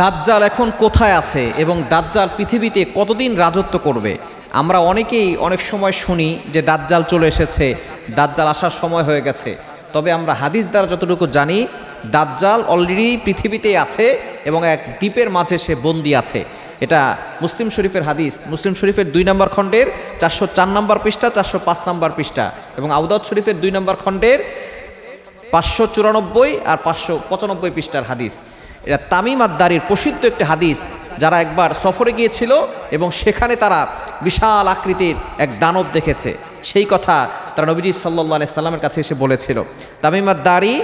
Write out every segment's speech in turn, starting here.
দাজ্জাল এখন কোথায় আছে এবং দাজ্জাল পৃথিবীতে কতদিন রাজত্ব করবে? আমরা অনেকেই অনেক সময় শুনি যে দাজ্জাল চলে এসেছে, দাজ্জাল আসার সময় হয়ে গেছে। তবে আমরা হাদিস দ্বারা যতটুকু জানি, দাজ্জাল অলরেডি পৃথিবীতে আছে এবং এক দ্বীপের মাঝে সে বন্দি আছে। এটা মুসলিম শরীফের হাদিস। মুসলিম শরীফের দুই নম্বর খণ্ডের চারশো চার নম্বর পৃষ্ঠা, চারশো পাঁচ নম্বর পৃষ্ঠা এবং আউদাদ শরীফের দুই নম্বর খণ্ডের পাঁচশো চুরানব্বই আর পাঁচশো পঁচানব্বই পৃষ্ঠার হাদিস। এটা তামিম আদ্দারির প্রসিদ্ধ একটি হাদিস, যারা একবার সফরে গিয়েছিল এবং সেখানে তারা বিশাল আকৃতির এক দানব দেখেছে। সেই কথা তারা নবীজি সাল্লাহ সাল্লামের কাছে এসে বলেছিল। তামিম আদ্দারি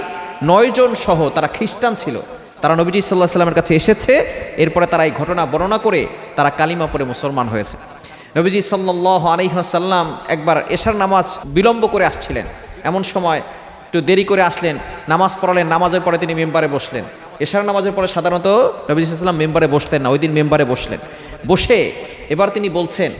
নয়জন সহ তারা খ্রিস্টান ছিল। তারা নবীজি সাল্লাহ সাল্লামের কাছে এসেছে, এরপরে তারা এই ঘটনা বর্ণনা করে তারা কালিমা পরে মুসলমান হয়েছে। নবীজি সাল্লাহ আলহিহাসাল্লাম একবার এশার নামাজ বিলম্ব করে আসছিলেন। এমন সময় একটু দেরি করে আসলেন, নামাজ পড়ালেন, নামাজের পরে তিনি মেম্বারে বসলেন। এশার নামাজের পরে সাধারণত নবী সাল্লাম মেম্বারে বসতেন না, ওই দিন মেম্বারে বসলেন। বসে এবার তিনি বলছেন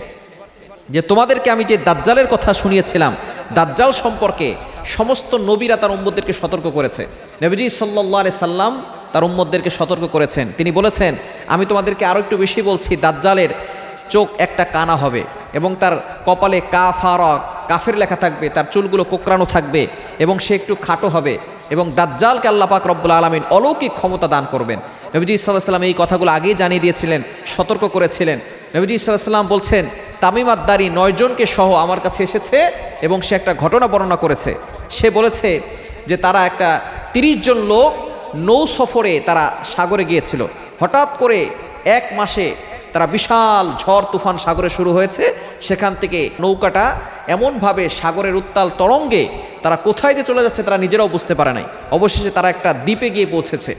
যে, তোমাদেরকে আমি যে দাজ্জালের কথা শুনিয়েছিলাম, দাজ্জাল সম্পর্কে সমস্ত নবীরা তার উম্মদদেরকে সতর্ক করেছে। নবীজি সাল্লাহ আলি সাল্লাম তার উম্মদদেরকে সতর্ক করেছেন। তিনি বলেছেন, আমি তোমাদেরকে আরও একটু বেশি বলছি, দাজ্জালের চোখ একটা কানা হবে এবং তার কপালে কা ফারক কাফের লেখা থাকবে, তার চুলগুলো কোকরানো থাকবে এবং সে একটু খাটো হবে। এবং দাজ্জালকে আল্লাহ পাক রব্বুল আলমিন অলৌকিক ক্ষমতা দান করবেন। নবীজি সাল্লাহ সাল্লাম এই কথাগুলো আগেই জানিয়ে দিয়েছিলেন, সতর্ক করেছিলেন। নবীজি সাল্লাহ সাল্লাম বলছেন, তামিমাদ্দারি নয়জনকে সহ আমার কাছে এসেছে এবং সে একটা ঘটনা বর্ণনা করেছে। সে বলেছে যে তারা একটা তিরিশ জন লোক নৌ সফরে তারা সাগরে গিয়েছিল। হঠাৎ করে এক মাসে তারা বিশাল ঝড় তুফান সাগরে শুরু হয়েছে। সেখান থেকে নৌকাটা এমনভাবে সাগরের উত্তাল তরঙ্গে তারা কোথায় যে চলে যাচ্ছে তারা নিজেরাও বুঝতে পারে নাই। অবশেষে তারা একটা দ্বীপে গিয়ে পৌঁছেছে।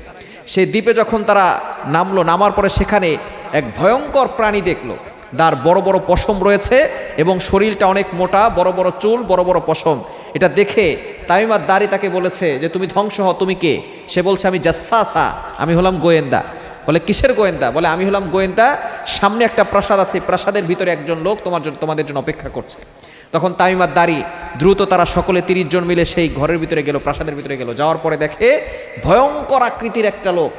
সেই দ্বীপে যখন তারা নামলো, নামার পরে সেখানে এক ভয়ঙ্কর প্রাণী দেখল। তার বড় বড় পশম রয়েছে এবং শরীরটা অনেক মোটা, বড় বড় চুল, বড় বড় পশম। এটা দেখে তামিমার দাড়ি তাকে বলেছে যে, তুমি ধ্বংস হও, তুমি কে? সে বলছে, আমি জাসাসা, আমি হলাম গোয়েন্দা। বলে, কিসের গোয়েন্দা? বলে, আমি হলাম গোয়েন্দা, সামনে একটা প্রাসাদ আছে প্রাসাদের ভিতরে একজন লোক তোমার জন্য, তোমাদের জন্য অপেক্ষা করছে। তখন তামিমার দাড়ি দ্রুত তারা সকলে তিরিশ জন মিলে সেই ঘরের ভিতরে গেল, প্রাসাদের ভিতরে গেল। যাওয়ার পরে দেখে ভয়ঙ্কর আকৃতির একটা লোক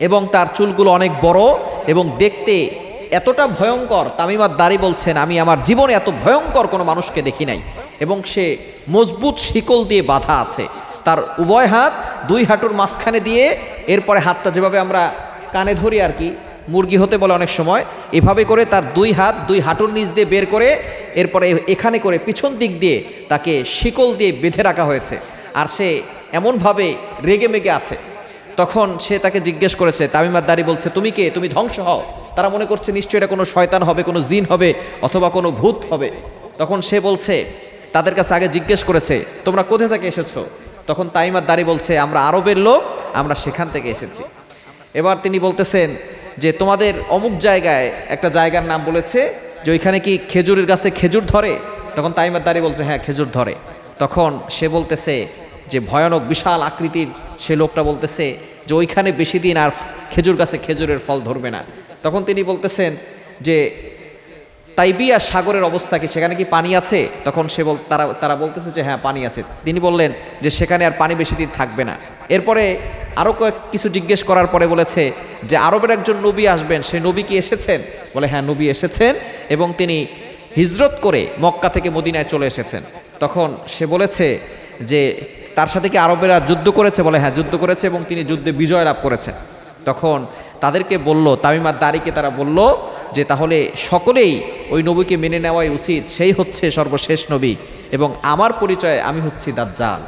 এবং তার চুলগুলো অনেক বড় এবং দেখতে এতটা ভয়ঙ্কর। তামিমার দাড়ি বলছেন, আমি আমার জীবনে এত ভয়ঙ্কর কোনো মানুষকে দেখি নাই। এবং সে মজবুত শিকল দিয়ে বাঁধা আছে। তার উভয় হাত দুই হাঁটুর মাঝখানে দিয়ে এরপরে হাতটা যেভাবে আমরা কানে ধরি আর কি, মুরগি হতে বলে অনেক সময়, এভাবে করে তার দুই হাত, দুই হাঁটুর নিচ দিয়ে বের করে, এরপরে এখানে করে পিছন দিক দিয়ে তাকে শিকল দিয়ে বেঁধে রাখা হয়েছে। আর সে এমনভাবে রেগে মেগে আছে। তখন সে তাকে জিজ্ঞেস করেছে তামিমার দাড়ি বলছে, তুমি কে? তুমি ধ্বংস হও। তারা মনে করছে, নিশ্চয়ই এটা কোনো শয়তান হবে, কোনো জিন হবে, অথবা কোনো ভূত হবে। তখন সে বলছে, তাদের কাছে আগে জিজ্ঞেস করেছে, তোমরা কোথা থেকে এসেছ? তখন তাইমার দাড়ি বলছে, আমরা আরবের লোক, আমরা সেখান থেকে এসেছি। এবার তিনি বলতেছেন যে, তোমাদের অমুক জায়গায় একটা জায়গার নাম বলেছে যে ওইখানে কি খেজুরের গাছে খেজুর ধরে? তখন তাইমার দাড়ি বলছে হ্যাঁ খেজুর ধরে। তখন সে বলতেছে যে, ভয়ানক, বিশাল আকৃতির, সে লোকটা বলতেছে যে, ওইখানে বেশি দিন আর খেজুর গাছে খেজুরের ফল ধরবে না। তখন তিনি বলতেছেন যে, তাইবিয়া সাগরের অবস্থা কি? সেখানে কি পানি আছে? তখন সে বল, তারা তারা বলতেছে যে হ্যাঁ পানি আছে। তিনি বললেন যে, সেখানে আর পানি বেশি দিন থাকবে না। এরপরে আরও কয়েক কিছু জিজ্ঞেস করার পরে বলেছে যে আরবের একজন নবী আসবেন, সেই নবী কি এসেছেন? বলে হ্যাঁ নবী এসেছেন এবং তিনি হিজরত করে মক্কা থেকে মদিনায় চলে এসেছেন। তখন সে বলেছে যে, তার সাথে কি আরবেরা যুদ্ধ করেছে? বলে হ্যাঁ যুদ্ধ করেছে এবং তিনি যুদ্ধে বিজয় লাভ করেছেন। তখন তাদেরকে বলল তামিমার দাড়িকে তারা বলল যে, তাহলে সকলেই ওই নবীকে মেনে নেওয়াই উচিত। সেই হচ্ছে সর্বশেষ নবী এবং আমার পরিচয় আমি হচ্ছি দাজ্জাল।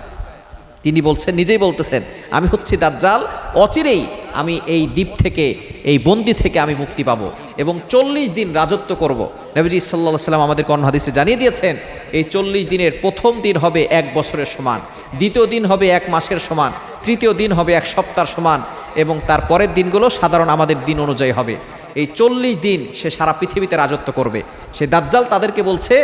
তিনি বলছেন, নিজেই বলতেছেন, আমি হচ্ছি দাজ্জাল, অচিরেই আমি এই দ্বীপ থেকে, এই বন্দি থেকে আমি মুক্তি পাবো এবং চল্লিশ দিন রাজত্ব করব। নবীজি সাল্লাহ সাল্লাম আমাদের হাদিসে জানিয়ে দিয়েছেন, এই চল্লিশ দিনের প্রথম দিন হবে এক বছরের সমান, দ্বিতীয় দিন হবে এক মাসের সমান, তৃতীয় দিন হবে এক সপ্তাহ সমান এবং তার পরের দিনগুলো সাধারণ আমাদের দিন অনুযায়ী হবে। এই চল্লিশ দিন সে সারা পৃথিবীতে রাজত্ব করবে। সে দাজ্জাল তাদেরকে বলছে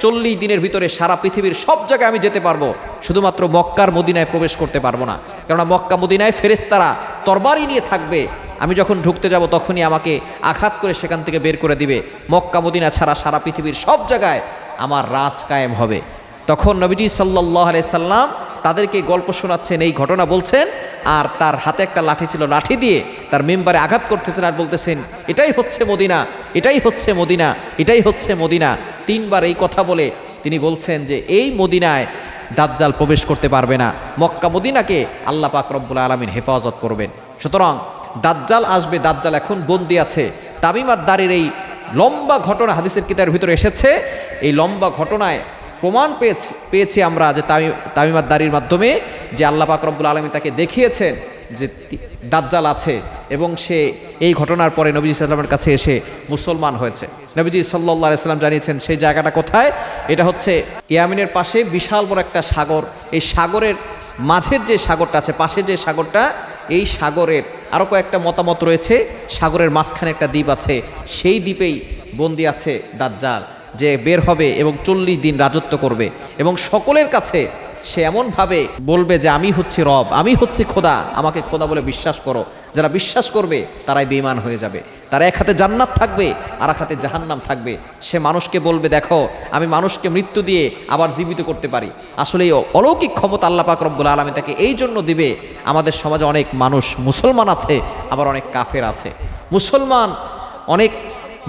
চল্লিশ দিনের ভিতরে সারা পৃথিবীর সব জায়গায় আমি যেতে পারব। শুধুমাত্র মক্কার মদিনায় প্রবেশ করতে পারব না। কেননা মক্কা মদিনায় ফেরেস্তারা তরবারি নিয়ে থাকবে। আমি যখন ঢুকতে যাব তখনই আমাকে আঘাত করে সেখান থেকে বের করে দিবে। মক্কা মদিনা ছাড়া সারা পৃথিবীর সব জায়গায় আমার রাজ কায়েম হবে। তখন নবীজি সাল্লাহ সাল্লাম তাদেরকে গল্প শোনাচ্ছেন, এই ঘটনা বলছেন, আর তার হাতে একটা লাঠি ছিল, লাঠি দিয়ে তার মেম্বারে আঘাত করতেছেন আর বলতেছেন, এটাই হচ্ছে মদিনা, এটাই হচ্ছে মদিনা, এটাই হচ্ছে মদিনা। তিনবার এই কথা বলে তিনি বলছেন যে, এই মদিনায় দাজ্জাল প্রবেশ করতে পারবে না। মক্কা মদিনাকে আল্লাহ পাক রব্বুল আলমিন হেফাজত করবেন। সুতরাং দাজ্জাল আসবে, দাজ্জাল এখন বন্দি আছে। তামিমার দাঁড়ির এই লম্বা ঘটনা হাদিসের কিতাবের ভিতরে এসেছে, এই লম্বা ঘটনায় প্রমাণ পেয়েছি পেয়েছি আমরা যে তামি তামিমার দাড়ির মাধ্যমে যে আল্লাহ পাক রব্বুল আলমী তাকে দেখিয়েছেন যে দাজ্জাল আছে এবং সে এই ঘটনার পরে নবীজি সাল্লামের কাছে এসে মুসলমান হয়েছে। নবীজি সাল্লাহ সাল্লাম জানিয়েছেন, সেই জায়গাটা কোথায়? এটা হচ্ছে ইয়ামিনের পাশে বিশাল বড় একটা সাগর। এই সাগরের মাঝের যে সাগরটা আছে, পাশে যে সাগরটা, এই সাগরের আরও কয়েকটা মতামত রয়েছে। সাগরের মাঝখানে একটা দ্বীপ আছে, সেই দ্বীপেই বন্দি আছে দাজ্জাল। যে বের হবে এবং চল্লিশ দিন রাজত্ব করবে। এবং সকলের কাছে সে এমনভাবে বলবে যে, আমি হচ্ছি রব, আমি হচ্ছি খোদা, আমাকে খোদা বলে বিশ্বাস করো। যারা বিশ্বাস করবে, তারাই বেইমান হয়ে যাবে। তারা এক হাতে জান্নাত থাকবে, আর এক হাতে জাহান্নাম থাকবে। সে মানুষকে বলবে, দেখো, আমি মানুষকে মৃত্যু দিয়ে আবার জীবিত করতে পারি। আসলে অলৌকিক ক্ষমতা আল্লাহ পাক রব্বুল আলমী তাকে এই জন্য দিবে, আমাদের সমাজে অনেক মানুষ মুসলমান আছে, আবার অনেক কাফের আছে। মুসলমান অনেক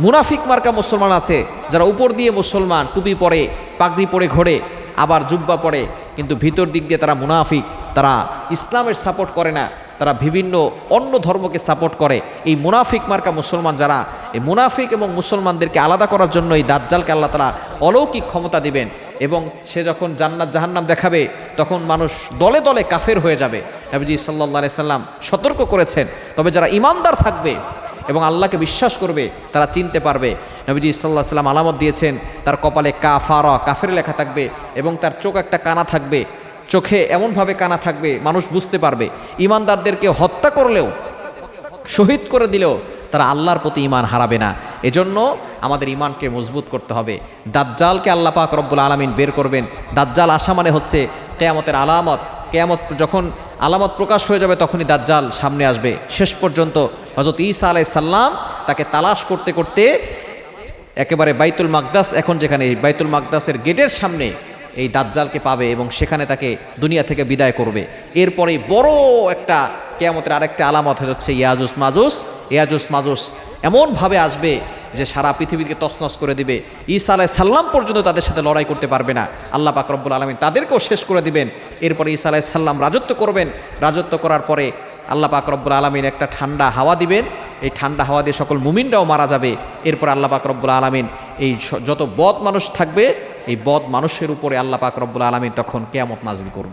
মুনাফিক মার্কা মুসলমান আছে, যারা উপর দিয়ে মুসলমান, টুপি পরে, পাগড়ি পরে ঘোরে, আবার জুব্বা পরে, কিন্তু ভিতর দিক দিয়ে তারা মুনাফিক, তারা ইসলামের সাপোর্ট করে না, তারা বিভিন্ন অন্য ধর্মকে সাপোর্ট করে। এই মুনাফিক মার্কা মুসলমান যারা, এই মুনাফিক এবং মুসলমানদেরকে আলাদা করার জন্য এই দাজ্জালকে আল্লাহ তালা অলৌকিক ক্ষমতা দিবেন এবং সে যখন জান্নাত জাহান্নাম দেখাবে, তখন মানুষ দলে দলে কাফের হয়ে যাবে। নবীজি সাল্লাহ সাল্লাম সতর্ক করেছেন। তবে যারা ইমানদার থাকবে এবং আল্লাহকে বিশ্বাস করবে, তারা চিনতে পারবে। নবীজি সাল্লাহ সাল্লাম আলামত দিয়েছেন, তার কপালে কা কাফারা, কাফের লেখা থাকবে এবং তার চোখ একটা কানা থাকবে। চোখে এমনভাবে কানা থাকবে, মানুষ বুঝতে পারবে। ইমানদারদেরকে হত্যা করলেও, শহীদ করে দিলেও তারা আল্লাহর প্রতি ইমান হারাবে না। এজন্য আমাদের ইমানকে মজবুত করতে হবে। দাজ্জালকে আল্লাহ পাক রব্বুল আলমিন বের করবেন। দাজ্জাল আসা মানে হচ্ছে, কেয়ামতের আলামত, কেয়ামত যখন আলামত প্রকাশ হয়ে যাবে তখনই দাজ্জাল সামনে আসবে। শেষ পর্যন্ত হজরত ঈসা আলাই সাল্লাম তাকে তালাশ করতে করতে একেবারে বাইতুল মাকদাস, এখন যেখানে বাইতুল মাকদাসের গেটের সামনে এই দাজ্জালকে পাবে এবং সেখানে তাকে দুনিয়া থেকে বিদায় করবে। এরপরে বড় একটা কেয়ামতের আরেকটা আলামত হচ্ছে ইয়াজুস মাজুস। ইয়াজুস মাজুস এমনভাবে আসবে যে সারা পৃথিবীকে তছনছ করে দিবে। ঈসা আলাহ সাল্লাম পর্যন্ত তাদের সাথে লড়াই করতে পারবে না। আল্লাহ পাক রব্বুল আলমিন তাদেরকেও শেষ করে দিবেন। এরপরে ঈসা আলাহ সাল্লাম রাজত্ব করবেন। রাজত্ব করার পরে আল্লাহ পাক রব্বুল আলমিন একটা ঠান্ডা হাওয়া দিবেন। এই ঠান্ডা হাওয়া দিয়ে সকল মুমিনরাও মারা যাবে। এরপর আল্লাহ পাক রব্বুল আলমিন এই যত বদ মানুষ থাকবে, এই বদ মানুষের উপরে আল্লাহ পাক রব্বুল আলমিন তখন কেয়ামত নাজিল করবে।